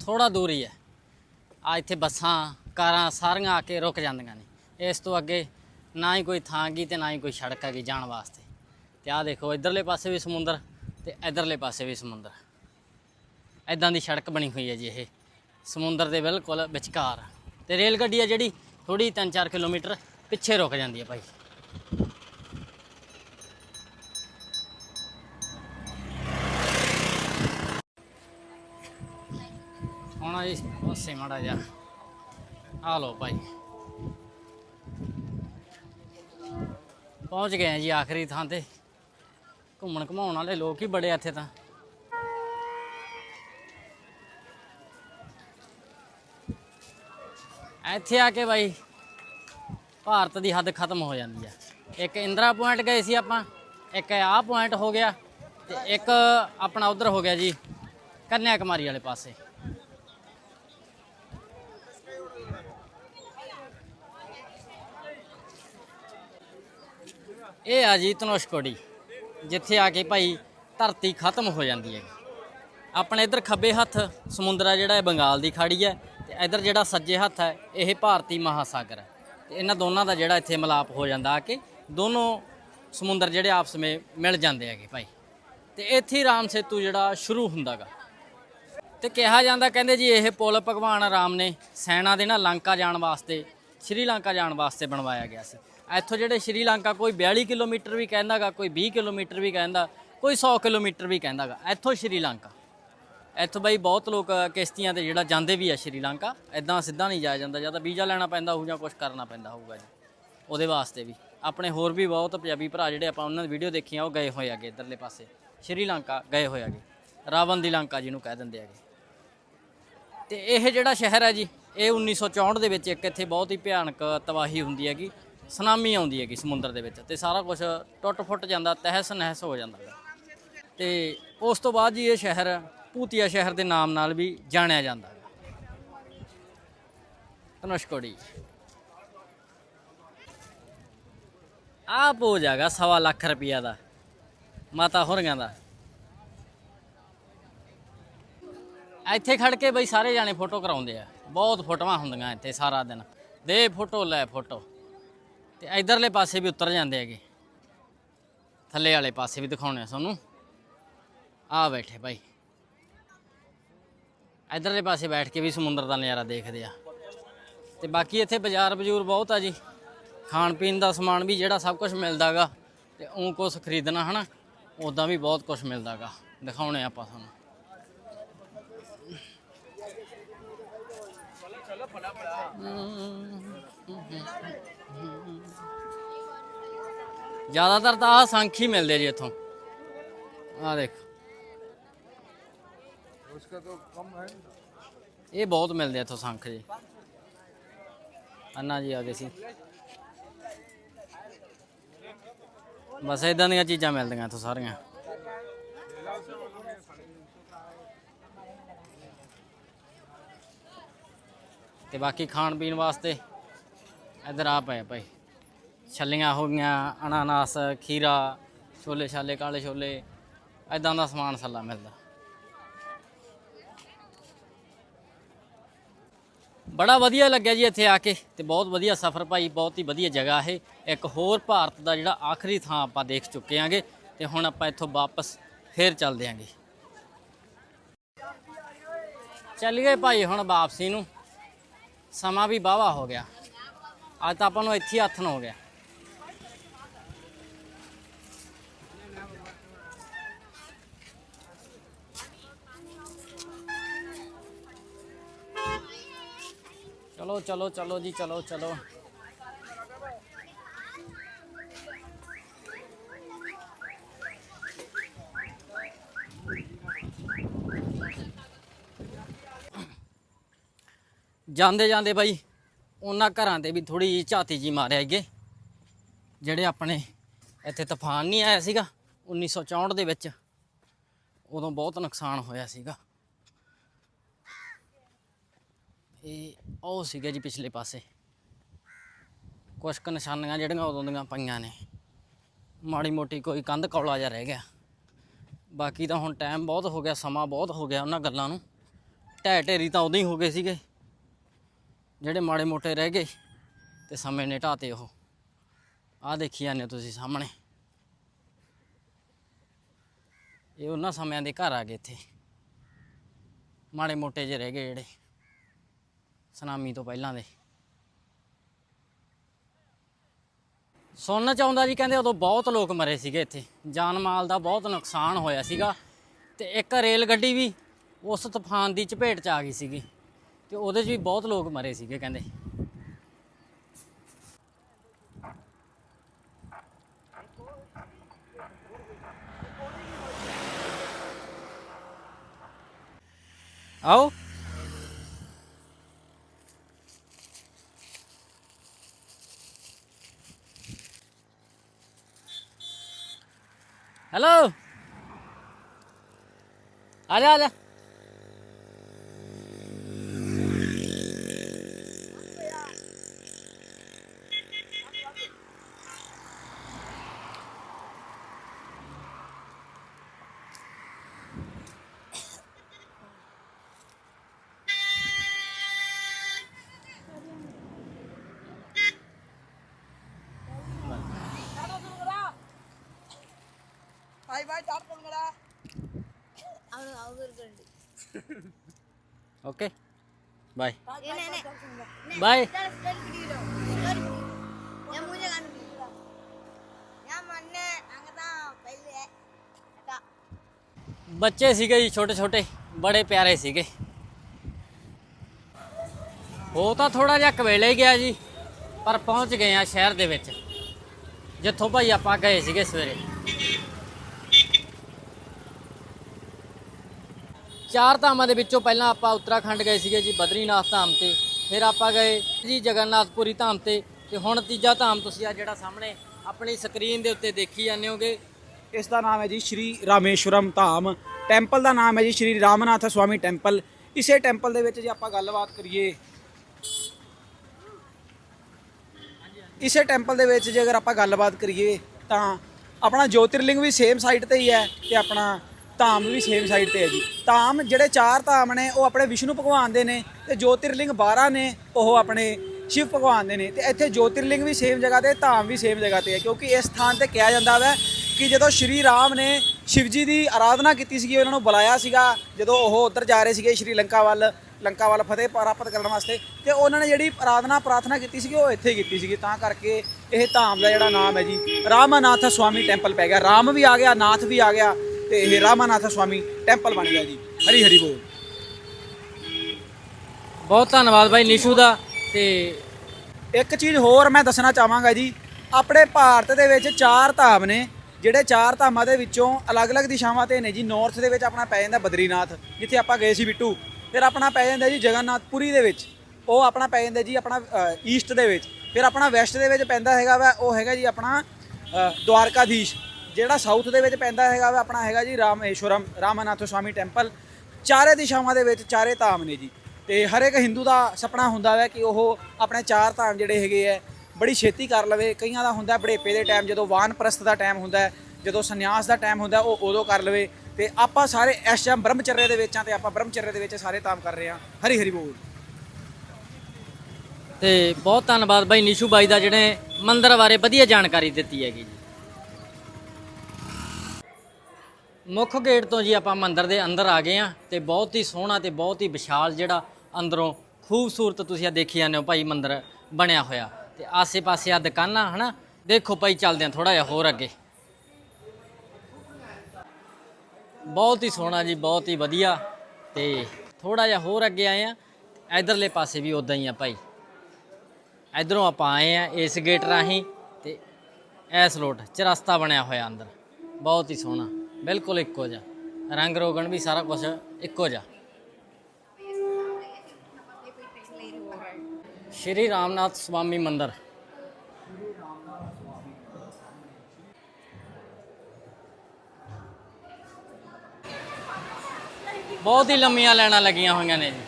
ਥੋੜਾ ਦੂਰ ਹੀ ਹੈ। ਆ ਇੱਥੇ ਬੱਸਾਂ, ਕਾਰਾਂ ਸਾਰੀਆਂ ਆ ਕੇ ਰੁਕ ਜਾਂਦੀਆਂ ਨੇ। ਇਸ ਤੋਂ ਅੱਗੇ ਨਾ ਹੀ ਕੋਈ ਥਾਂ ਗਈ ਤੇ ਨਾ ਹੀ ਕੋਈ ਸੜਕ ਹੈਗੀ ਜਾਣ ਵਾਸਤੇ। ਤੇ ਆਹ ਦੇਖੋ, ਇਧਰਲੇ ਪਾਸੇ ਵੀ ਸਮੁੰਦਰ ਤੇ ਇਧਰਲੇ ਪਾਸੇ ਵੀ ਸਮੁੰਦਰ। ਐਦਾਂ ਦੀ ਸੜਕ ਬਣੀ ਹੋਈ ਹੈ ਜੀ ਇਹ। ਸਮੁੰਦਰ ਦੇ ਬਿਲਕੁਲ ਵਿਚਕਾਰ। ਤੇ ਰੇਲ ਗੱਡੀ ਹੈ ਜਿਹੜੀ ਥੋੜੀ 3-4 ਕਿਲੋਮੀਟਰ ਪਿੱਛੇ ਰੁਕ ਜਾਂਦੀ ਹੈ ਭਾਈ। ਹੁਣ ਇਸ ਪਾਸੇ ਮਾੜਾ ਜਾ ਆ ਲਓ ਭਾਈ ਪਹੁੰਚ ਗਏ ਆ ਜੀ ਆਖਰੀ ਥਾਂ ਤੇ ਘੁੰਮਣ ਘਮਾਉਣ ਵਾਲੇ ਲੋਕ ਹੀ ਬੜੇ ਆ ਇੱਥੇ ਤਾਂ ਇੱਥੇ ਆ ਕੇ ਬਾਈ ਭਾਰਤ ਦੀ ਹੱਦ ਖਤਮ ਹੋ ਜਾਂਦੀ ਆ ਇੱਕ ਇੰਦਰਾ ਪੁਆਇੰਟ ਗਏ ਸੀ ਆਪਾਂ ਇੱਕ ਆਹ ਪੁਆਇੰਟ ਹੋ ਗਿਆ ਤੇ ਇੱਕ ਆਪਣਾ ਉਧਰ ਹੋ ਗਿਆ ਜੀ ਕੰਨਿਆ ਕੁਮਾਰੀ ਵਾਲੇ ਪਾਸੇ ਇਹ ਆ ਜੀ ਧਨੁਸ਼ਕੋੜੀ ਜਿੱਥੇ ਆ ਕੇ ਭਾਈ ਧਰਤੀ ਖਤਮ ਹੋ ਜਾਂਦੀ ਹੈ। ਆਪਣੇ ਇਧਰ ਖੱਬੇ ਹੱਥ ਸਮੁੰਦਰ ਆ ਜਿਹੜਾ, ਇਹ ਬੰਗਾਲ ਦੀ ਖਾੜੀ ਹੈ ਤੇ ਇਧਰ ਜਿਹੜਾ ਸੱਜੇ ਹੱਥ ਹੈ, ਇਹ ਭਾਰਤੀ ਮਹਾਸਾਗਰ ਹੈ। ਤੇ ਇਹਨਾਂ ਦੋਨਾਂ ਦਾ ਜਿਹੜਾ ਇੱਥੇ ਮਿਲਾਪ ਹੋ ਜਾਂਦਾ ਆ ਕੇ ਦੋਨੋਂ ਸਮੁੰਦਰ ਜਿਹੜੇ ਆਪਸ ਵਿੱਚ ਮਿਲ ਜਾਂਦੇ ਹੈਗੇ ਭਾਈ। ਤੇ ਇੱਥੇ ਰਾਮ ਸੇਤੂ ਜਿਹੜਾ ਸ਼ੁਰੂ ਹੁੰਦਾਗਾ। ਤੇ ਕਿਹਾ ਜਾਂਦਾ, ਕਹਿੰਦੇ ਜੀ ਇਹ ਪੁਲ ਭਗਵਾਨ ਰਾਮ ਨੇ ਸੈਨਾ ਦੇ ਨਾਲ ਲੰਕਾ ਜਾਣ ਵਾਸਤੇ ਸ਼੍ਰੀਲੰਕਾ ਜਾਣ ਵਾਸਤੇ ਬਣਵਾਇਆ ਗਿਆ ਸੀ। ਇੱਥੋਂ ਜਿਹੜੇ ਸ਼੍ਰੀਲੰਕਾ ਕੋਈ 42 ਕਿਲੋਮੀਟਰ ਵੀ ਕਹਿੰਦਾਗਾ, ਕੋਈ 20 ਕਿਲੋਮੀਟਰ ਵੀ ਕਹਿੰਦਾ, ਕੋਈ 100 ਕਿਲੋਮੀਟਰ ਵੀ ਕਹਿੰਦਾਗਾ, ਇੱਥੋਂ ਸ਼੍ਰੀਲੰਕਾ ਇੱਥੋਂ ਬਈ ਬਹੁਤ ਲੋਕ ਕਿਸ਼ਤੀਆਂ ਤੇ ਜਿਹੜਾ ਜਾਂਦੇ ਵੀ ਆ ਸ਼੍ਰੀਲੰਕਾ ਐਦਾਂ ਸਿੱਧਾ ਨਹੀਂ ਜਾਇਆ ਜਾਂਦਾ, ਜਾਂ ਤਾਂ ਵੀਜ਼ਾ ਲੈਣਾ ਪੈਂਦਾ ਹੋਊ ਜਾਂ ਕੁਝ ਕਰਨਾ ਪੈਂਦਾ ਹੋਊਗਾ ਜੀ, ਉਹਦੇ ਵਾਸਤੇ ਵੀ। ਆਪਣੇ ਹੋਰ ਵੀ ਬਹੁਤ ਪੰਜਾਬੀ ਭਰਾ ਜਿਹੜੇ ਆਪਾਂ ਉਹਨਾਂ ਦੀ ਵੀਡੀਓ ਦੇਖੀਆਂ, ਉਹ ਗਏ ਹੋਏ ਆਗੇ ਇਧਰਲੇ ਪਾਸੇ। ਸ਼੍ਰੀਲੰਕਾ ਗਏ ਹੋਏ ਆਗੇ ਰਾਵਣ ਦੀ ਲੰਕਾ ਜਿਹਨੂੰ ਕਹਿ ਦਿੰਦੇ ਆਗੇ ਤੇ ਇਹ ਜਿਹੜਾ ਸ਼ਹਿਰ ਹੈ ਜੀ, ਇਹ 1964 ਦੇ ਵਿੱਚ ਇੱਕ ਇੱਥੇ ਬਹੁਤ ਹੀ ਭਿਆਨਕ ਤਬਾਹੀ ਹੁੰਦੀ ਹੈਗੀ। ਸੁਨਾਮੀ ਆਉਂਦੀ ਹੈਗੀ ਸਮੁੰਦਰ ਦੇ ਵਿੱਚ ਤੇ ਸਾਰਾ ਕੁਝ ਟੁੱਟ ਫੁੱਟ ਜਾਂਦਾ, ਤਹਿਸ ਨਹਿਸ ਹੋ ਜਾਂਦਾ ਗਾ। ਤੇ ਉਸ ਤੋਂ ਬਾਅਦ ਜੀ ਇਹ ਸ਼ਹਿਰ ਭੂਤੀਆ ਸ਼ਹਿਰ ਦੇ ਨਾਮ ਨਾਲ ਵੀ ਜਾਣਿਆ ਜਾਂਦਾ ਹੈ ਧਨੁਸ਼ਕੋੜੀ ਆਪ ਹੋ ਜਾਗਾ ਸਵਾ ਲੱਖ ਰੁਪਈਆ ਦਾ, ਮਾਤਾ ਹੋਰੀਆਂ ਦਾ। ਇੱਥੇ ਖੜ ਕੇ ਬਈ ਸਾਰੇ ਜਾਣੇ ਫੋਟੋ ਕਰਾਉਂਦੇ ਆ, ਬਹੁਤ ਫੋਟੋਆਂ ਹੁੰਦੀਆਂ ਇੱਥੇ ਸਾਰਾ ਦਿਨ। ਦੇ ਫੋਟੋ, ਲੈ ਫੋਟੋ। ਤੇ ਇਧਰਲੇ ਪਾਸੇ ਵੀ ਉਤਰ ਜਾਂਦੇ ਹੈਗੇ। ਥੱਲੇ ਵਾਲੇ ਪਾਸੇ ਵੀ ਦਿਖਾਉਣੇ ਆ ਤੁਹਾਨੂੰ। ਆ ਬੈਠੇ ਭਾਈ ਇਧਰਲੇ ਪਾਸੇ ਬੈਠ ਕੇ ਵੀ ਸਮੁੰਦਰ ਦਾ ਨਜ਼ਾਰਾ ਦੇਖਦੇ ਆ। ਤੇ ਬਾਕੀ ਇੱਥੇ ਬਾਜ਼ਾਰ ਬਜੂਰ ਬਹੁਤ ਆ ਜੀ। ਖਾਣ ਪੀਣ ਦਾ ਸਮਾਨ ਵੀ ਜਿਹੜਾ ਸਭ ਕੁਝ ਮਿਲਦਾਗਾ ਤੇ ਉਹ ਕੁਛ ਖਰੀਦਣਾ ਹਨਾ ਉਦਾਂ ਵੀ ਬਹੁਤ ਕੁਝ ਮਿਲਦਾਗਾ ਦਿਖਾਉਣੇ ਆਪਾਂ ਤੁਹਾਨੂੰ। ਜ਼ਿਆਦਾਤਰ ਤਾਂ ਆਹ ਸੰਖ ਹੀ ਮਿਲਦੇ ਜੀ ਇੱਥੋਂ। ਆਹ ਦੇਖ। ਇਹ ਬਹੁਤ ਮਿਲਦੇ ਇੱਥੋਂ ਸੰਖ ਜੀ। ਅੰਨਾ ਜੀ ਆ ਗਏ ਸੀ। ਬਸ ਇਦਾਂ ਦੀਆਂ ਚੀਜ਼ਾਂ ਮਿਲਦੀਆਂ ਇੱਥੋਂ ਸਾਰੀਆਂ। ਤੇ ਬਾਕੀ ਖਾਣ ਪੀਣ ਵਾਸਤੇ ਇਧਰ ਆ ਪਏ ਭਾਈ। ਛੱਲੀਆਂ ਹੋ ਗਈਆਂ, ਅਨਾਨਾਸ, ਖੀਰਾ, ਛੋਲੇ ਛਾਲੇ, ਕਾਲੇ ਛੋਲੇ ਐਦਾਂ ਦਾ ਸਮਾਨ ਸੱਲਾ ਮਿਲਦਾ। ਬੜਾ ਵਧੀਆ ਲੱਗਿਆ ਜੀ ਇੱਥੇ ਆ ਕੇ ਤੇ ਬਹੁਤ ਵਧੀਆ ਸਫ਼ਰ ਭਾਈ, ਬਹੁਤ ਹੀ ਵਧੀਆ ਜਗ੍ਹਾ ਇਹ। ਇੱਕ ਹੋਰ ਭਾਰਤ ਦਾ ਜਿਹੜਾ ਆਖਰੀ ਥਾਂ ਆਪਾਂ ਦੇਖ ਚੁੱਕੇ ਆਂਗੇ ਤੇ ਹੁਣ ਆਪਾਂ ਇੱਥੋਂ ਵਾਪਸ ਫੇਰ ਚੱਲਦੇ ਆਂਗੇ। ਚੱਲ ਗਏ ਭਾਈ ਹੁਣ ਵਾਪਸੀ ਨੂੰ। ਸਮਾਂ ਵੀ ਬਾਵਾ ਹੋ ਗਿਆ। ਅੱਜ ਤਾਂ ਆਪਾਂ ਨੂੰ ਇੱਥੇ ਹੀ ਹੱਥਨ ਹੋ ਗਿਆ। ਚਲੋ ਚਲੋ ਚਲੋ ਜੀ, ਚਲੋ ਚਲੋ। ਜਾਂਦੇ ਜਾਂਦੇ ਬਾਈ, ਉਹਨਾਂ ਘਰਾਂ ਤੇ ਵੀ ਥੋੜੀ ਜਿਹੀ ਝਾਤੀ ਜੀ ਮਾਰਿਆ ਅੱਗੇ ਜਿਹੜੇ ਆਪਣੇ ਇੱਥੇ ਤੂਫਾਨ ਨਹੀਂ ਆਇਆ ਸੀਗਾ 1964 ਦੇ ਵਿੱਚ, ਉਦੋਂ ਬਹੁਤ ਨੁਕਸਾਨ ਹੋਇਆ ਸੀਗਾ। ਇਹ ਉਹ ਸੀਗਾ ਜੀ ਪਿਛਲੇ ਪਾਸੇ। ਕੁਛ ਕੁ ਨਿਸ਼ਾਨੀਆਂ ਜਿਹੜੀਆਂ ਉਦੋਂ ਦੀਆਂ ਪਈਆਂ ਨੇ। ਮਾੜੀ ਮੋਟੀ ਕੋਈ ਕੰਧ ਕੌਲਾ ਜਿਹਾ ਰਹਿ ਗਿਆ। ਬਾਕੀ ਤਾਂ ਹੁਣ ਟਾਈਮ ਬਹੁਤ ਹੋ ਗਿਆ, ਸਮਾਂ ਬਹੁਤ ਹੋ ਗਿਆ ਉਹਨਾਂ ਗੱਲਾਂ ਨੂੰ। ਢਹਿ ਢੇਰੀ ਤਾਂ ਉਦੋਂ ਹੀ ਹੋ ਗਏ ਸੀਗੇ। ਜਿਹੜੇ ਮਾੜੇ ਮੋਟੇ ਰਹਿ ਗਏ ਤੇ ਸਮੇਂ ਨੇ ਢਾਤੇ ਉਹ। ਆਹ ਦੇਖੀ ਜਾਂਦੇ ਹੋ ਤੁਸੀਂ ਸਾਹਮਣੇ। ਇਹ ਉਹਨਾਂ ਸਮਿਆਂ ਦੇ ਘਰ ਆ ਗਏ ਇੱਥੇ। ਮਾੜੇ ਮੋਟੇ ਜਿਹੇ ਰਹਿ ਗਏ ਜਿਹੜੇ। ਸੁਨਾਮੀ ਤੋਂ ਪਹਿਲਾਂ ਦੇ। ਸੁਣਨ ਚ ਆਉਂਦਾ ਜੀ, ਕਹਿੰਦੇ ਉਦੋਂ ਬਹੁਤ ਲੋਕ ਮਰੇ ਸੀਗੇ ਇੱਥੇ। ਜਾਨ ਮਾਲ ਦਾ ਬਹੁਤ ਨੁਕਸਾਨ ਹੋਇਆ ਸੀਗਾ। ਤੇ ਇੱਕ ਰੇਲ ਗੱਡੀ ਵੀ ਉਸ ਤੂਫਾਨ ਦੀ ਚਪੇਟ ਚ ਆ ਗਈ ਸੀਗੀ। ਤੇ ਉਹਦੇ 'ਚ ਵੀ ਬਹੁਤ ਲੋਕ ਮਰੇ ਸੀਗੇ, ਕਹਿੰਦੇ। ਆਓ। ਹੈਲੋ ਆ ਜਾ బాయ్ ਬੱਚੇ ਸੀਗੇ ਜੀ ਛੋਟੇ ਛੋਟੇ ਬੜੇ ਪਿਆਰੇ ਸੀਗੇ ਉਹ ਤਾਂ ਥੋੜਾ ਜਿਹਾ ਕਵੇਲੇ ਗਿਆ ਜੀ ਪਰ ਪਹੁੰਚ ਗਏ ਆ ਸ਼ਹਿਰ ਦੇ ਵਿੱਚ ਜਿੱਥੋਂ ਭਾਈ ਆਪਾਂ ਗਏ ਸੀਗੇ ਸਵੇਰੇ ਚਾਰ ਧਾਮਾਂ ਦੇ ਵਿੱਚੋਂ ਪਹਿਲਾਂ ਆਪਾਂ ਉੱਤਰਾਖੰਡ ਗਏ ਸੀਗੇ ਜੀ ਬਦਰੀਨਾਥ ਧਾਮ ਤੇ ਫਿਰ ਆਪਾਂ ਗਏ ਜੀ ਜਗਨਨਾਥਪੁਰੀ ਧਾਮ ਤੇ ਤੇ ਹੁਣ ਤੀਜਾ ਧਾਮ ਤੁਸੀਂ ਆ ਜਿਹੜਾ ਸਾਹਮਣੇ ਆਪਣੀ ਸਕਰੀਨ ਦੇ ਉੱਤੇ ਦੇਖੀ ਜਾਂਦੇ ਹੋਗੇ। ਇਸ ਦਾ ਨਾਮ ਹੈ ਜੀ ਸ਼੍ਰੀ ਰਾਮੇਸ਼ਵਰਮ ਧਾਮ। ਟੈਂਪਲ ਦਾ ਨਾਮ ਹੈ ਜੀ ਸ਼੍ਰੀ ਰਾਮਨਾਥ ਸਵਾਮੀ ਟੈਂਪਲ। ਇਸੇ ਟੈਂਪਲ ਦੇ ਵਿੱਚ ਜੇ ਆਪਾਂ ਗੱਲਬਾਤ ਕਰੀਏ, ਇਸੇ ਟੈਂਪਲ ਦੇ ਵਿੱਚ ਜੇ ਅਗਰ ਆਪਾਂ ਗੱਲਬਾਤ ਕਰੀਏ ਤਾਂ ਆਪਣਾ ਜੋਤਿਰਲਿੰਗ ਵੀ ਸੇਮ ਸਾਈਡ ਤੇ ਹੀ ਹੈ ਤੇ ਆਪਣਾ ਧਾਮ ਵੀ ਸੇਮ ਸਾਈਡ ਤੇ ਹੈ ਜੀ। ਧਾਮ ਜਿਹੜੇ ਚਾਰ ਧਾਮ ਨੇ, ਉਹ ਆਪਣੇ ਵਿਸ਼ਨੂੰ ਭਗਵਾਨ ਦੇ ਨੇ ਤੇ ਜੋਤਿਰਲਿੰਗ 12 ਨੇ, ਉਹ ਆਪਣੇ ਸ਼ਿਵ ਭਗਵਾਨ ਦੇ ਨੇ। ਤੇ ਇੱਥੇ ਜੋਤਿਰਲਿੰਗ ਵੀ ਸੇਮ ਜਗ੍ਹਾ ਤੇ, ਧਾਮ ਵੀ ਸੇਮ ਜਗ੍ਹਾ ਤੇ ਹੈ, ਕਿਉਂਕਿ ਇਸ ਸਥਾਨ ਤੇ ਕਿਹਾ ਜਾਂਦਾ ਹੈ ਕਿ ਜਦੋਂ ਸ਼੍ਰੀ ਰਾਮ ਨੇ ਸ਼ਿਵਜੀ ਦੀ ਆਰਾਧਨਾ ਕੀਤੀ ਸੀਗੀ, ਉਹਨਾਂ ਨੂੰ ਬੁਲਾਇਆ ਸੀਗਾ, ਜਦੋਂ ਉਹ ਉੱਧਰ ਜਾ ਰਹੇ ਸੀਗੇ ਸ਼੍ਰੀ ਲੰਕਾ ਵੱਲ ਲੰਕਾ ਵੱਲ ਫਤਿਹ ਪ੍ਰਾਪਤ ਕਰਨ ਵਾਸਤੇ, ਤੇ ਉਹਨਾਂ ਨੇ ਜਿਹੜੀ ਆਰਾਧਨਾ ਪ੍ਰਾਰਥਨਾ ਕੀਤੀ ਸੀਗੀ, ਉਹ ਇੱਥੇ ਕੀਤੀ ਸੀਗੀ। ਤਾਂ ਕਰਕੇ ਇਹ ਧਾਮ ਦਾ ਜਿਹੜਾ ਨਾਮ ਹੈ ਜੀ, ਰਾਮਨਾਥ ਸਵਾਮੀ ਟੈਂਪਲ ਪੈ ਗਿਆ। ਰਾਮ ਵੀ ਆ ਗਿਆ, ਨਾਥ ਵੀ ਆ ਗਿਆ ਤੇ ਇਹ ਰਾਮਨਾਥ ਸਵਾਮੀ ਟੈਂਪਲ ਬਣ ਗਿਆ ਜੀ। ਹਰੀ ਹਰੀ ਬੋਲ। ਬਹੁਤ ਧੰਨਵਾਦ ਬਾਈ ਨਿਸ਼ੂ ਦਾ ਤੇ ਇੱਕ ਚੀਜ਼ ਹੋਰ ਮੈਂ ਦੱਸਣਾ ਚਾਹਾਂਗਾ ਜੀ ਆਪਣੇ ਭਾਰਤ ਦੇ ਵਿੱਚ ਚਾਰ ਧਾਮ ਨੇ ਜਿਹੜੇ ਚਾਰ ਧਾਮਾਂ ਦੇ ਵਿੱਚੋਂ ਅਲੱਗ-ਅਲੱਗ ਦਿਸ਼ਾਵਾਂ ਤੇ ਨੇ ਜੀ। ਨਾਰਥ ਦੇ ਵਿੱਚ ਆਪਣਾ ਪੈ ਜਾਂਦਾ ਬਦਰੀਨਾਥ ਜਿੱਥੇ ਆਪਾਂ ਗਏ ਸੀ ਬਿੱਟੂ। ਫਿਰ ਆਪਣਾ ਪੈ ਜਾਂਦਾ ਜੀ ਜਗਨਨਾਥਪੁਰੀ ਦੇ ਵਿੱਚ। ਉਹ ਆਪਣਾ ਪੈ ਜਾਂਦਾ ਜੀ ਆਪਣਾ ਈਸਟ ਦੇ ਵਿੱਚ। ਫਿਰ ਆਪਣਾ ਵੈਸਟ ਦੇ ਵਿੱਚ ਪੈਂਦਾ ਹੈਗਾ ਵਾ ਉਹ ਹੈਗਾ ਜੀ ਆਪਣਾ ਅ, ਦਵਾਰਕਾਧੀਸ਼ ਜਿਹੜਾ ਸਾਊਥ ਦੇ ਵਿੱਚ ਪੈਂਦਾ ਹੈਗਾ ਵਾ, ਆਪਣਾ ਹੈਗਾ ਜੀ ਰਾਮੇਸ਼ਵਰਮ, ਰਾਮਨਾਥ ਸਵਾਮੀ ਟੈਂਪਲ ਚਾਰੇ ਦਿਸ਼ਾਵਾਂ ਦੇ ਵਿੱਚ ਚਾਰੇ ਧਾਮ ਨੇ ਜੀ। ਤੇ ਹਰ ਇੱਕ ਹਿੰਦੂ ਦਾ ਸੁਪਨਾ ਹੁੰਦਾ ਹੈ ਕਿ ਉਹ ਆਪਣੇ ਚਾਰ ਧਾਮ ਜਿਹੜੇ ਹੈਗੇ ਆ, ਬੜੀ ਛੇਤੀ ਕਰ ਲਵੇ। ਕਈਆਂ ਦਾ ਹੁੰਦਾ ਬੜੇਪੇ ਦੇ ਟਾਈਮ ਜਦੋਂ ਵਾਨਪ੍ਰਸਥ ਦਾ ਟਾਈਮ ਹੁੰਦਾ, ਜਦੋਂ ਸੰਨਿਆਸ ਦਾ ਟਾਈਮ ਹੁੰਦਾ, ਉਹ ਉਦੋਂ ਕਰ ਲਵੇ। ਤੇ ਆਪਾਂ ਸਾਰੇ ਇਸ ਟਾਈਮ ਬ੍ਰਹਮਚਰਯ ਦੇ ਵਿੱਚ ਆ ਤੇ ਆਪਾਂ ਬ੍ਰਹਮਚਰਯ ਦੇ ਵਿੱਚ ਸਾਰੇ ਧਾਮ ਕਰ ਰਹੇ ਹਾਂ ਹਰੀ ਹਰੀ ਬੋਲ। ਤੇ ਬਹੁਤ ਧੰਨਵਾਦ ਬਾਈ ਨਿਸ਼ੂ ਬਾਈ ਦਾ ਜਿਹੜੇ ਮੰਦਰ ਬਾਰੇ ਵਧੀਆ ਜਾਣਕਾਰੀ ਦਿੱਤੀ ਹੈਗੀ। ਮੁੱਖ ਗੇਟ ਤੋਂ ਜੀ ਆਪਾਂ ਮੰਦਿਰ ਦੇ ਅੰਦਰ ਆ ਗਏ ਆ ਤੇ ਬਹੁਤ ਹੀ ਸੋਹਣਾ ਤੇ ਬਹੁਤ ਹੀ ਵਿਸ਼ਾਲ ਜਿਹੜਾ ਅੰਦਰੋਂ ਖੂਬਸੂਰਤ ਤੁਸੀਂ ਆ ਦੇਖੀ ਜਾਂਦੇ ਹੋ ਭਾਈ ਮੰਦਿਰ ਬਣਿਆ ਹੋਇਆ। ਤੇ ਆਸੇ-ਪਾਸੇ ਆ ਦੁਕਾਨਾਂ, ਹਨਾ? ਦੇਖੋ ਭਾਈ, ਚੱਲਦੇ ਆ ਥੋੜਾ ਜਿਹਾ ਹੋਰ ਅੱਗੇ। ਬਹੁਤ ਹੀ ਸੋਹਣਾ ਜੀ, ਬਹੁਤ ਹੀ ਵਧੀਆ। ਤੇ ਥੋੜਾ ਜਿਹਾ ਹੋਰ ਅੱਗੇ ਆਏ ਆ ਇਧਰਲੇ ਪਾਸੇ ਵੀ ਉਦਾਂ ਹੀ ਆ ਭਾਈ। ਇਧਰੋਂ ਆਪਾਂ ਆਏ ਆ ਇਸ ਗੇਟ ਰਾਹੀਂ ਤੇ ਐਸ ਲੋਟ ਚਰਸਤਾ ਬਣਿਆ ਹੋਇਆ ਅੰਦਰ। ਬਹੁਤ ਹੀ ਸੋਹਣਾ। ਬਿਲਕੁਲ ਇੱਕੋ ਜਿਹਾ। ਰੰਗ ਰੋਗਣ ਵੀ ਸਾਰਾ ਕੁਝ ਇੱਕੋ ਜਿਹਾ। ਸ਼੍ਰੀ ਰਾਮਨਾਥ ਸਵਾਮੀ ਮੰਦਿਰ। ਬਹੁਤ ਹੀ ਲੰਮੀਆਂ ਲਾਈਨਾਂ ਲੱਗੀਆਂ ਹੋਈਆਂ ਨੇ ਜੀ।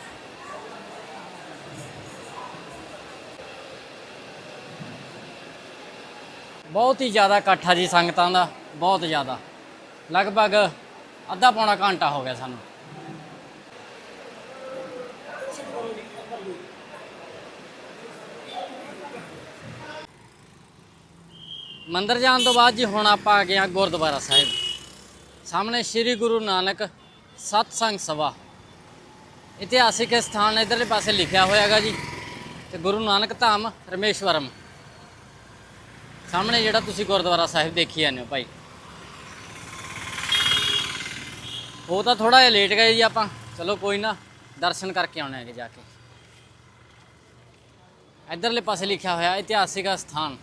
ਬਹੁਤ ਹੀ ਜ਼ਿਆਦਾ ਇਕੱਠਾ ਜੀ ਸੰਗਤਾਂ ਦਾ, ਬਹੁਤ ਜ਼ਿਆਦਾ। ਲਗਭਗ ਅੱਧਾ ਪੌਣਾ ਘੰਟਾ ਹੋ ਗਿਆ ਸਾਨੂੰ। ਮੰਦਰ ਜਾਣ ਤੋਂ ਬਾਅਦ ਜੀ ਹੁਣ ਆਪਾਂ ਆ ਗਏ ਹਾਂ ਗੁਰਦੁਆਰਾ ਸਾਹਿਬ। ਸਾਹਮਣੇ ਸ੍ਰੀ ਗੁਰੂ ਨਾਨਕ ਸਤਸੰਗ ਸਭਾ। ਇਤਿਹਾਸਿਕ ਸਥਾਨ ਇਧਰਲੇ ਪਾਸੇ ਲਿਖਿਆ ਹੋਇਆ ਹੈਗਾ ਜੀ, ਤੇ ਗੁਰੂ ਨਾਨਕ ਧਾਮ ਰਮੇਸ਼ਵਰਮ। ਸਾਹਮਣੇ ਜਿਹੜਾ ਤੁਸੀਂ ਗੁਰਦੁਆਰਾ ਸਾਹਿਬ ਦੇਖੀ ਜਾਂਦੇ ਹੋ ਭਾਈ। वो तो थोड़ा जहा लेट गए जी आप चलो कोई ना दर्शन करके आने के जाके इधरले पास लिखा हुआ इतिहासिक स्थान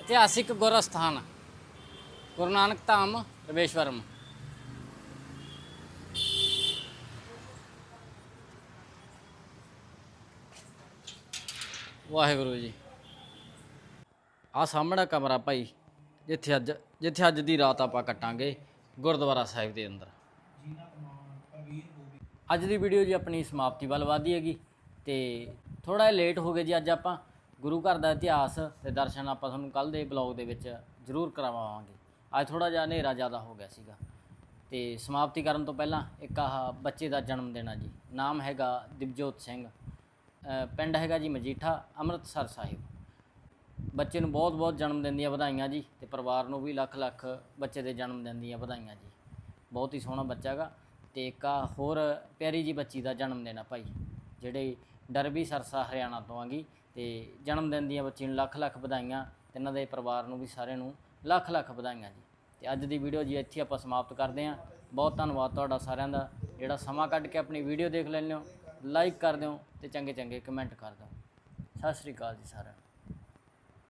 इतिहासिक गुर अस्थान गुरु नानक धाम रमेश्वरम वाहेगुरु जी आ सामने कमरा भाई जिथे अज जिथे अज की रात आप कट्टे गुरद्वारा साहब के अंदर ਅੱਜ ਦੀ ਵੀਡੀਓ ਜੀ ਆਪਣੀ ਸਮਾਪਤੀ ਵੱਲ ਵਧਦੀ ਹੈਗੀ, ਤੇ ਥੋੜਾ ਜਿਹਾ ਲੇਟ ਹੋ ਗਿਆ ਜੀ ਅੱਜ ਆਪਾਂ। ਗੁਰੂ ਘਰ ਦਾ ਇਤਿਹਾਸ ਤੇ ਦਰਸ਼ਨ ਆਪਾਂ ਤੁਹਾਨੂੰ ਕੱਲ ਦੇ ਬਲੌਗ ਦੇ ਵਿੱਚ ਜ਼ਰੂਰ ਕਰਾਵਾਂਗੇ। ਅੱਜ ਥੋੜਾ ਜਿਹਾ ਹਨੇਰਾ ਜ਼ਿਆਦਾ ਹੋ ਗਿਆ ਸੀਗਾ। ਤੇ ਸਮਾਪਤੀ ਕਰਨ ਤੋਂ ਪਹਿਲਾਂ ਇੱਕ ਆਹ ਬੱਚੇ ਦਾ ਜਨਮ ਦਿਨ ਆ ਜੀ। ਨਾਮ ਹੈਗਾ ਦਿਵਜੋਤ ਸਿੰਘ। ਪਿੰਡ ਹੈਗਾ ਜੀ ਮਜੀਠਾ, ਅੰਮ੍ਰਿਤਸਰ ਸਾਹਿਬ। ਬੱਚੇ ਨੂੰ ਬਹੁਤ ਬਹੁਤ ਜਨਮ ਦਿਨ ਦੀਆਂ ਵਧਾਈਆਂ ਜੀ, ਤੇ ਪਰਿਵਾਰ ਨੂੰ ਵੀ ਲੱਖ ਲੱਖ ਬੱਚੇ ਦੇ ਜਨਮ ਦਿਨ ਦੀਆਂ ਵਧਾਈਆਂ ਜੀ। ਬਹੁਤ ਹੀ ਸੋਹਣਾ ਬੱਚਾ ਹੈਗਾ ਤੇ ਇੱਕ ਆ ਹੋਰ ਪਿਆਰੀ ਜੀ ਬੱਚੀ ਦਾ ਜਨਮ ਦਿਨ ਆ ਭਾਈ, ਜਿਹੜੇ ਡਰਬੀ ਸਰਸਾ ਹਰਿਆਣਾ ਤੋਂ ਆਗੀ ਤੇ ਜਨਮ ਦਿਨ ਦੀਆਂ ਬੱਚੀ ਨੂੰ ਲੱਖ ਲੱਖ ਵਧਾਈਆਂ ਤੇ ਇਹਨਾਂ ਦੇ ਪਰਿਵਾਰ ਨੂੰ ਵੀ ਸਾਰਿਆਂ ਨੂੰ ਲੱਖ ਲੱਖ ਵਧਾਈਆਂ ਜੀ। ਤੇ ਅੱਜ ਦੀ ਵੀਡੀਓ ਜੀ ਇੱਥੇ ਆਪਾਂ ਸਮਾਪਤ ਕਰਦੇ ਹਾਂ। ਬਹੁਤ ਧੰਨਵਾਦ ਤੁਹਾਡਾ ਸਾਰਿਆਂ ਦਾ, ਜਿਹੜਾ ਸਮਾਂ ਕੱਢ ਕੇ ਆਪਣੀ ਵੀਡੀਓ ਦੇਖ ਲੈਂਦੇ ਹੋ, ਲਾਈਕ ਕਰ ਦਿਓ ਤੇ ਚੰਗੇ ਚੰਗੇ ਕਮੈਂਟ ਕਰ ਦਿਓ। ਸਤਿ ਸ੍ਰੀ ਅਕਾਲ ਜੀ ਸਾਰਿਆਂ ਨੂੰ।